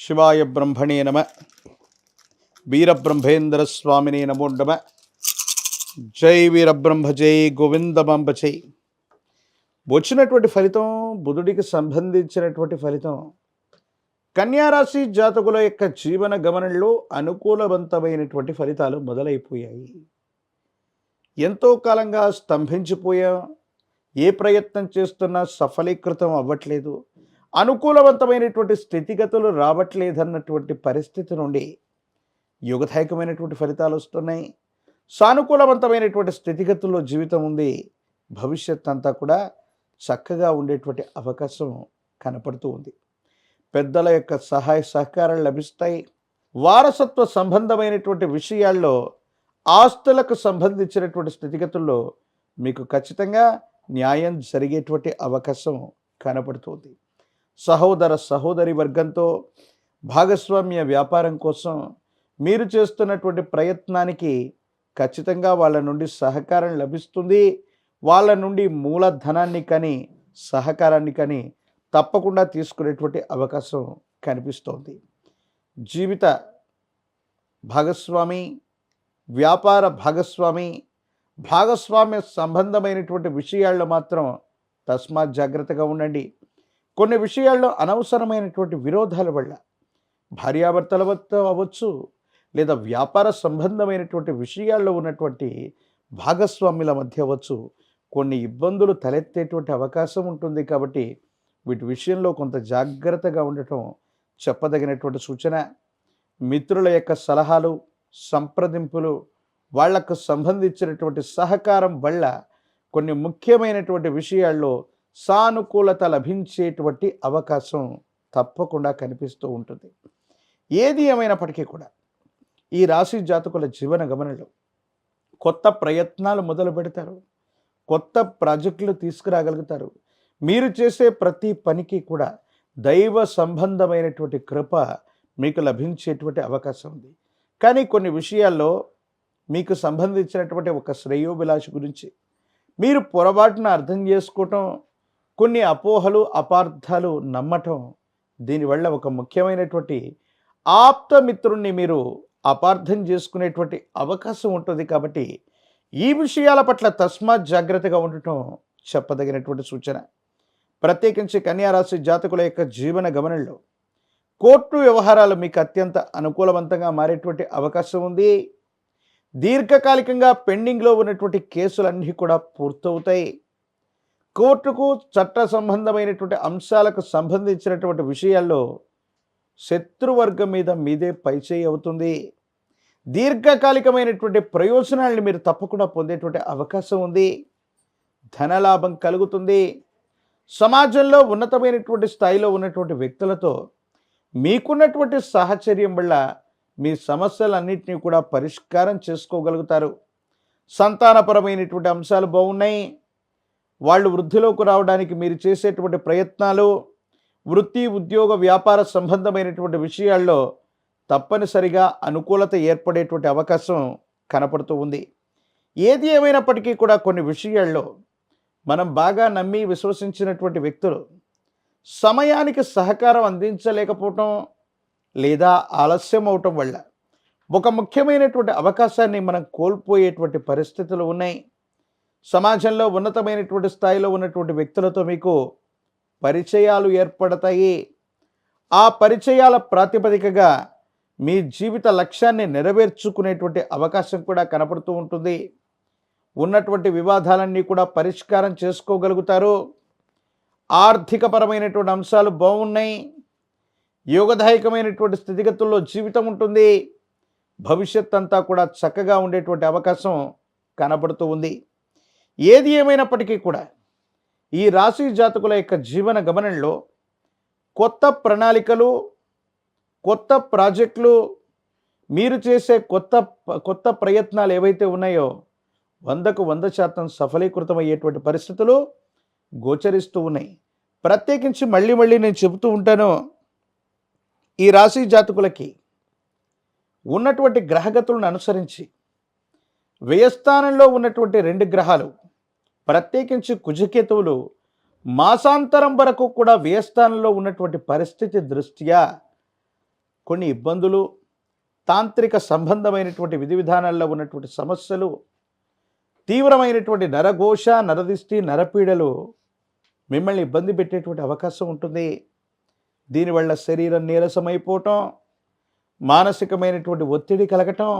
శివాయ బ్రహ్మణే నమ. వీరబ్రహ్మేంద్ర స్వామినే నమో నమ. జై వీరబ్రహ్మ జై గోవిందమాంబ జై వచ్చినటువంటి ఫలితం బుధుడికి సంబంధించినటువంటి ఫలితం. కన్యారాశి జాతకుల యొక్క జీవన గమనంలో అనుకూలవంతమైనటువంటి ఫలితాలు మొదలైపోయాయి. ఎంతో కాలంగా స్తంభించిపోయా. ఏ ప్రయత్నం చేస్తున్నా సఫలీకృతం అవ్వట్లేదు. అనుకూలవంతమైనటువంటి స్థితిగతులు రావట్లేదన్నటువంటి పరిస్థితి నుండి యుగదాయకమైనటువంటి ఫలితాలు వస్తున్నాయి. సానుకూలవంతమైనటువంటి స్థితిగతుల్లో జీవితం ఉంది. భవిష్యత్ అంతా కూడా చక్కగా ఉండేటువంటి అవకాశం కనపడుతూ ఉంది. పెద్దల యొక్క సహాయ సహకారాలు లభిస్తాయి. వారసత్వ సంబంధమైనటువంటి విషయాల్లో ఆస్తులకు సంబంధించినటువంటి స్థితిగతుల్లో మీకు ఖచ్చితంగా న్యాయం జరిగేటువంటి అవకాశం కనపడుతుంది సహోదర సహోదరి వర్గంతో భాగస్వామ్య వ్యాపారం కోసం మీరు చేస్తున్నటువంటి ప్రయత్నానికి ఖచ్చితంగా వాళ్ళ నుండి సహకారం లభిస్తుంది. వాళ్ళ నుండి మూలధనాన్ని కానీ సహకారాన్ని కానీ తప్పకుండా తీసుకునేటువంటి అవకాశం కనిపిస్తోంది. జీవిత భాగస్వామి వ్యాపార భాగస్వామి భాగస్వామ్య సంబంధమైనటువంటి విషయాల్లో మాత్రం తస్మాత్ జాగ్రత్తగా ఉండండి. కొన్ని విషయాల్లో అనవసరమైనటువంటి విరోధాల వల్ల భార్యాభర్తల వద్ద అవ్వచ్చు లేదా వ్యాపార సంబంధమైనటువంటి విషయాల్లో ఉన్నటువంటి భాగస్వాముల మధ్య అవ్వచ్చు. కొన్ని ఇబ్బందులు తలెత్తేటువంటి అవకాశం ఉంటుంది కాబట్టి వీటి విషయంలో కొంత జాగ్రత్తగా ఉండటం చెప్పదగినటువంటి సూచన. మిత్రుల యొక్క సలహాలు సంప్రదింపులు వాళ్ళకు సంబంధించినటువంటి సహకారం వల్ల కొన్ని ముఖ్యమైనటువంటి విషయాల్లో సానుకూలత లభించేటువంటి అవకాశం తప్పకుండా కనిపిస్తూ ఉంటుంది. ఏది ఏమైనప్పటికీ కూడా ఈ రాశి జాతకుల జీవన గమనలో కొత్త ప్రయత్నాలు మొదలు పెడతారు. కొత్త ప్రాజెక్టులు తీసుకురాగలుగుతారు. మీరు చేసే ప్రతి పనికి కూడా దైవ సంబంధమైనటువంటి కృప మీకు లభించేటువంటి అవకాశం ఉంది. కానీ కొన్ని విషయాల్లో మీకు సంబంధించినటువంటి ఒక శ్రేయోభిలాష గురించి మీరు పొరపాటున అర్థం చేసుకోవటం కొన్ని అపోహలు అపార్థాలు నమ్మటం దీనివల్ల ఒక ముఖ్యమైనటువంటి ఆప్తమిత్రుణ్ణి మీరు అపార్థం చేసుకునేటువంటి అవకాశం ఉంటుంది కాబట్టి ఈ విషయాల పట్ల తస్మాత్ జాగ్రత్తగా ఉండటం చెప్పదగినటువంటి సూచన. ప్రత్యేకించి కన్యారాశి జాతకుల యొక్క జీవన గమనంలో కోర్టు వ్యవహారాలు మీకు అత్యంత అనుకూలవంతంగా మారేటువంటి అవకాశం ఉంది. దీర్ఘకాలికంగా పెండింగ్లో ఉన్నటువంటి కేసులన్నీ కూడా పూర్తవుతాయి. కోర్టుకు చట్ట సంబంధమైనటువంటి అంశాలకు సంబంధించినటువంటి విషయాల్లో శత్రువర్గం మీద మీదే పైచేయి అవుతుంది. దీర్ఘకాలికమైనటువంటి ప్రయోజనాలను మీరు తప్పకుండా పొందేటువంటి అవకాశం ఉంది. ధనలాభం కలుగుతుంది. సమాజంలో ఉన్నతమైనటువంటి స్థాయిలో ఉన్నటువంటి వ్యక్తులతో మీకున్నటువంటి సాహచర్యం వల్ల మీ సమస్యలన్నింటినీ కూడా పరిష్కారం చేసుకోగలుగుతారు. సంతానపరమైనటువంటి అంశాలు బాగున్నాయి. వాళ్ళు వృద్ధిలోకి రావడానికి మీరు చేసేటువంటి ప్రయత్నాలు వృత్తి ఉద్యోగ వ్యాపార సంబంధమైనటువంటి విషయాల్లో తప్పనిసరిగా అనుకూలత ఏర్పడేటువంటి అవకాశం కనపడుతూ ఉంది. ఏది ఏమైనప్పటికీ కూడా కొన్ని విషయాల్లో మనం బాగా నమ్మి విశ్వసించినటువంటి వ్యక్తులు సమయానికి సహకారం అందించలేకపోవటం లేదా ఆలస్యం అవటం వల్ల ఒక ముఖ్యమైనటువంటి అవకాశాన్ని మనం కోల్పోయేటువంటి పరిస్థితులు ఉన్నాయి. సమాజంలో ఉన్నతమైనటువంటి స్థాయిలో ఉన్నటువంటి వ్యక్తులతో మీకు పరిచయాలు ఏర్పడతాయి. ఆ పరిచయాల ప్రాతిపదికగా మీ జీవిత లక్ష్యాన్ని నెరవేర్చుకునేటువంటి అవకాశం కూడా కనపడుతూ ఉంటుంది. ఉన్నటువంటి వివాదాలన్నీ కూడా పరిష్కారం చేసుకోగలుగుతారు. ఆర్థికపరమైనటువంటి అంశాలు బాగున్నాయి. యోగదాయకమైనటువంటి స్థితిగతుల్లో జీవితం ఉంటుంది. భవిష్యత్ అంతా కూడా చక్కగా ఉండేటువంటి అవకాశం కనబడుతూ ఉంది. ఏది ఏమైనప్పటికీ కూడా ఈ రాశి జాతకుల యొక్క జీవన గమనంలో కొత్త ప్రణాళికలు కొత్త ప్రాజెక్టులు మీరు చేసే కొత్త కొత్త ప్రయత్నాలు ఏవైతే ఉన్నాయో వందకు వంద శాతం సఫలీకృతమయ్యేటువంటి పరిస్థితులు గోచరిస్తూ ఉన్నాయి. ప్రత్యేకించి మళ్ళీ మళ్ళీ నేను చెబుతూ ఉంటాను ఈ రాశి జాతకులకి ఉన్నటువంటి గ్రహగతులను అనుసరించి వ్యయస్థానంలో ఉన్నటువంటి రెండు గ్రహాలు ప్రత్యేకించి కుజకేతువులు మాసాంతరం వరకు కూడా వ్యయస్థానంలో ఉన్నటువంటి పరిస్థితి దృష్ట్యా కొన్ని ఇబ్బందులు తాంత్రిక సంబంధమైనటువంటి విధి విధానాల్లో ఉన్నటువంటి సమస్యలు తీవ్రమైనటువంటి నరఘోష నరదిష్టి నరపీడలు మిమ్మల్ని ఇబ్బంది పెట్టేటువంటి అవకాశం ఉంటుంది. దీనివల్ల శరీరం నీరసమైపోవటం మానసికమైనటువంటి ఒత్తిడి కలగటం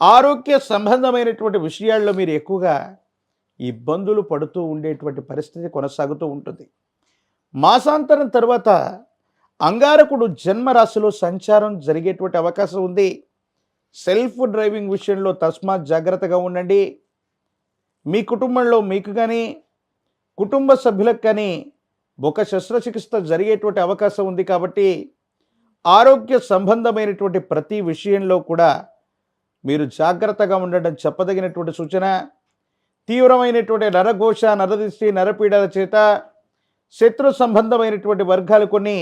ఆరోగ్య సంబంధమైనటువంటి విషయాల్లో మీరు ఎక్కువగా ఇబ్బందులు పడుతూ ఉండేటువంటి పరిస్థితి కొనసాగుతూ ఉంటుంది. మాసాంతరం తర్వాత అంగారకుడు జన్మరాశిలో సంచారం జరిగేటువంటి అవకాశం ఉంది. సెల్ఫ్ డ్రైవింగ్ విషయంలో తస్మాత్ జాగ్రత్తగా ఉండండి. మీ కుటుంబంలో మీకు కానీ కుటుంబ సభ్యులకు కానీ ఒక శస్త్రచికిత్స జరిగేటువంటి అవకాశం ఉంది కాబట్టి ఆరోగ్య సంబంధమైనటువంటి ప్రతి విషయంలో కూడా మీరు జాగ్రత్తగా ఉండడం చెప్పదగినటువంటి సూచన. తీవ్రమైనటువంటి నరఘోష నరదృష్టి నరపీడల చేత శత్రు సంబంధమైనటువంటి వర్గాలు కొన్ని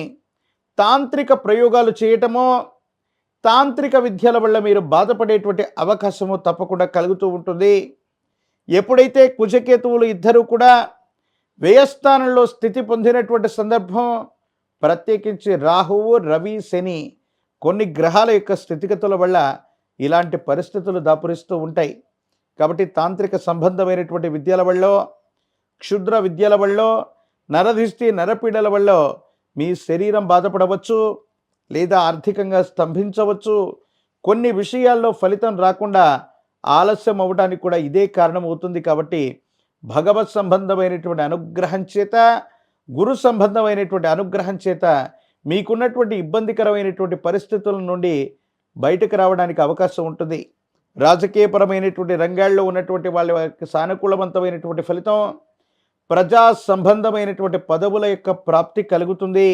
తాంత్రిక ప్రయోగాలు చేయటమో తాంత్రిక విద్యల వల్ల మీరు బాధపడేటువంటి అవకాశము తప్పకుండా కలుగుతూ ఉంటుంది. ఎప్పుడైతే కుజకేతువులు ఇద్దరూ కూడా వ్యయస్థానంలో స్థితి పొందినటువంటి సందర్భం ప్రత్యేకించి రాహువు రవి శని కొన్ని గ్రహాల యొక్క స్థితిగతుల వల్ల ఇలాంటి పరిస్థితులు దాపురిస్తూ ఉంటాయి. కాబట్టి తాంత్రిక సంబంధమైనటువంటి విద్యల వల్ల క్షుద్ర విద్యల వల్ల నరధిష్టి నరపీడల వల్ల మీ శరీరం బాధపడవచ్చు లేదా ఆర్థికంగా స్తంభించవచ్చు. కొన్ని విషయాల్లో ఫలితం రాకుండా ఆలస్యం అవ్వడానికి కూడా ఇదే కారణం అవుతుంది కాబట్టి భగవత్ సంబంధమైనటువంటి అనుగ్రహం చేత గురు సంబంధమైనటువంటి అనుగ్రహం చేత మీకున్నటువంటి ఇబ్బందికరమైనటువంటి పరిస్థితుల నుండి బయటకు రావడానికి అవకాశం ఉంటుంది. రాజకీయపరమైనటువంటి రంగాల్లో ఉన్నటువంటి వాళ్ళ సానుకూలవంతమైనటువంటి ఫలితం ప్రజా సంబంధమైనటువంటి పదవుల యొక్క ప్రాప్తి కలుగుతుంది.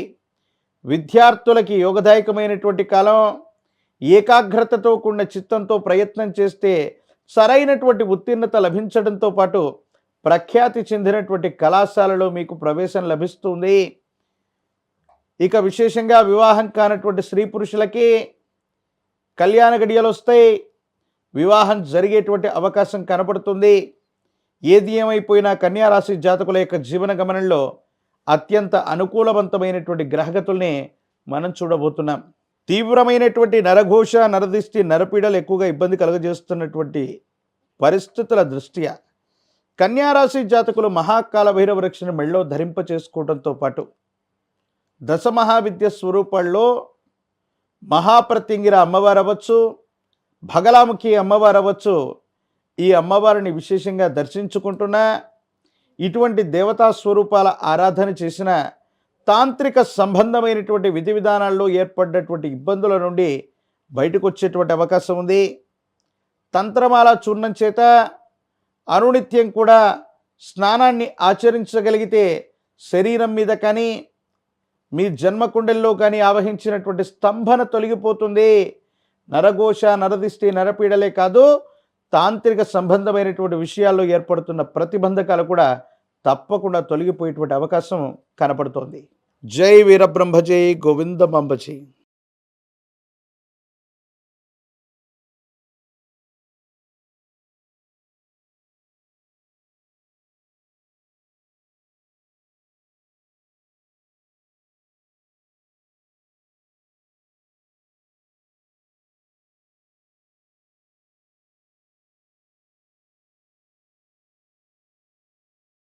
విద్యార్థులకి యోగదాయకమైనటువంటి కాలం ఏకాగ్రతతో కూడిన చిత్తంతో ప్రయత్నం చేస్తే సరైనటువంటి ఉత్తీర్ణత లభించడంతో పాటు ప్రఖ్యాతి చెందినటువంటి కళాశాలలో మీకు ప్రవేశం లభిస్తుంది. ఇక విశేషంగా వివాహం కానటువంటి స్త్రీ పురుషులకి కళ్యాణ గడియలు వస్తాయి. వివాహం జరిగేటువంటి అవకాశం కనపడుతుంది ఏది ఏమైపోయినా కన్యారాశి జాతకుల యొక్క జీవన గమనంలో అత్యంత అనుకూలవంతమైనటువంటి గ్రహగతుల్ని మనం చూడబోతున్నాం. తీవ్రమైనటువంటి నరఘోష నరదిష్టి నరపీడలు ఎక్కువగా ఇబ్బంది కలుగజేస్తున్నటువంటి పరిస్థితుల దృష్ట్యా కన్యారాశి జాతకులు మహాకాల భైరవ రక్షణ మెళ్ళో ధరింప చేసుకోవడంతో పాటు దశ మహావిద్య స్వరూపాల్లో మహాప్రతింగిర అమ్మవారు అవ్వచ్చు భగలాముఖి అమ్మవారు అవ్వచ్చు ఈ అమ్మవారిని విశేషంగా దర్శించుకుంటున్నా ఇటువంటి దేవతా స్వరూపాల ఆరాధన చేసిన తాంత్రిక సంబంధమైనటువంటి విధి విధానాల్లో ఏర్పడ్డటువంటి ఇబ్బందుల నుండి బయటకు వచ్చేటువంటి అవకాశం ఉంది. తంత్రమాల చూర్ణం చేత అనునిత్యం కూడా స్నానాన్ని ఆచరించగలిగితే శరీరం మీద కానీ మీ జన్మకుండల్లో కానీ ఆవహించినటువంటి స్తంభన తొలగిపోతుంది. నరఘోష నరదిష్టి నరపీడలే కాదు తాంత్రిక సంబంధమైనటువంటి విషయాల్లో ఏర్పడుతున్న ప్రతిబంధకాలు కూడా తప్పకుండా తొలగిపోయేటువంటి అవకాశం కనపడుతోంది. జై వీరబ్రహ్మజై గోవిందమంబజీ